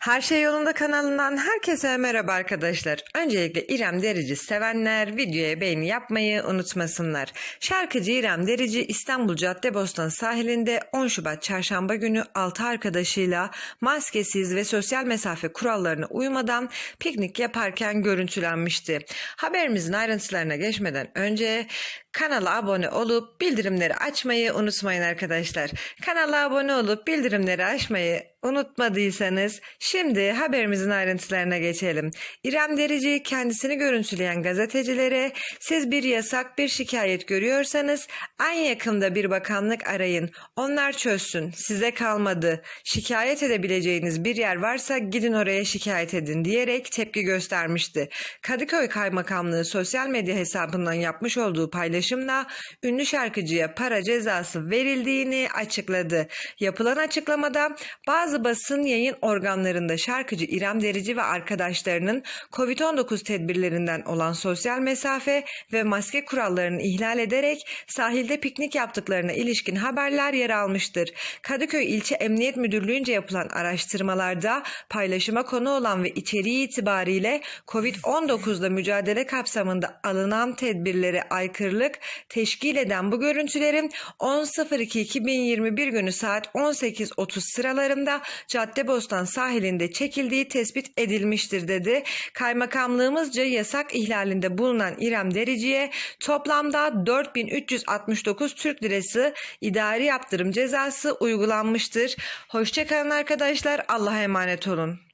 Her Şey Yolunda kanalından herkese merhaba arkadaşlar. Öncelikle İrem Derici sevenler videoya beğeni yapmayı unutmasınlar. Şarkıcı İrem Derici İstanbul Caddebostan sahilinde 10 Şubat çarşamba günü 6 arkadaşıyla maskesiz ve sosyal mesafe kurallarına uymadan piknik yaparken görüntülenmişti. Haberimizin ayrıntılarına geçmeden önce kanala abone olup bildirimleri açmayı unutmayın arkadaşlar. Kanala abone olup bildirimleri açmayı unutmadıysanız şimdi haberimizin ayrıntılarına geçelim. İrem Derici kendisini görüntüleyen gazetecilere siz bir yasak bir şikayet görüyorsanız en yakında bir bakanlık arayın. Onlar çözsün. Size kalmadı. Şikayet edebileceğiniz bir yer varsa gidin oraya şikayet edin diyerek tepki göstermişti. Kadıköy Kaymakamlığı sosyal medya hesabından yapmış olduğu paylaşımla ünlü şarkıcıya para cezası verildiğini açıkladı. Yapılan açıklamada bazı basın yayın organlarında şarkıcı İrem Derici ve arkadaşlarının COVID-19 tedbirlerinden olan sosyal mesafe ve maske kurallarını ihlal ederek sahilde piknik yaptıklarına ilişkin haberler yer almıştır. Kadıköy İlçe Emniyet Müdürlüğü'nce yapılan araştırmalarda paylaşıma konu olan ve içeriği itibariyle COVID-19'la mücadele kapsamında alınan tedbirlere aykırılık teşkil eden bu görüntülerin 10.02.2021 günü saat 18.30 sıralarında Caddebostan sahilinde çekildiği tespit edilmiştir dedi. Kaymakamlığımızca yasak ihlalinde bulunan İrem Derici'ye toplamda 4369 Türk Lirası idari yaptırım cezası uygulanmıştır. Hoşçakalın arkadaşlar. Allah'a emanet olun.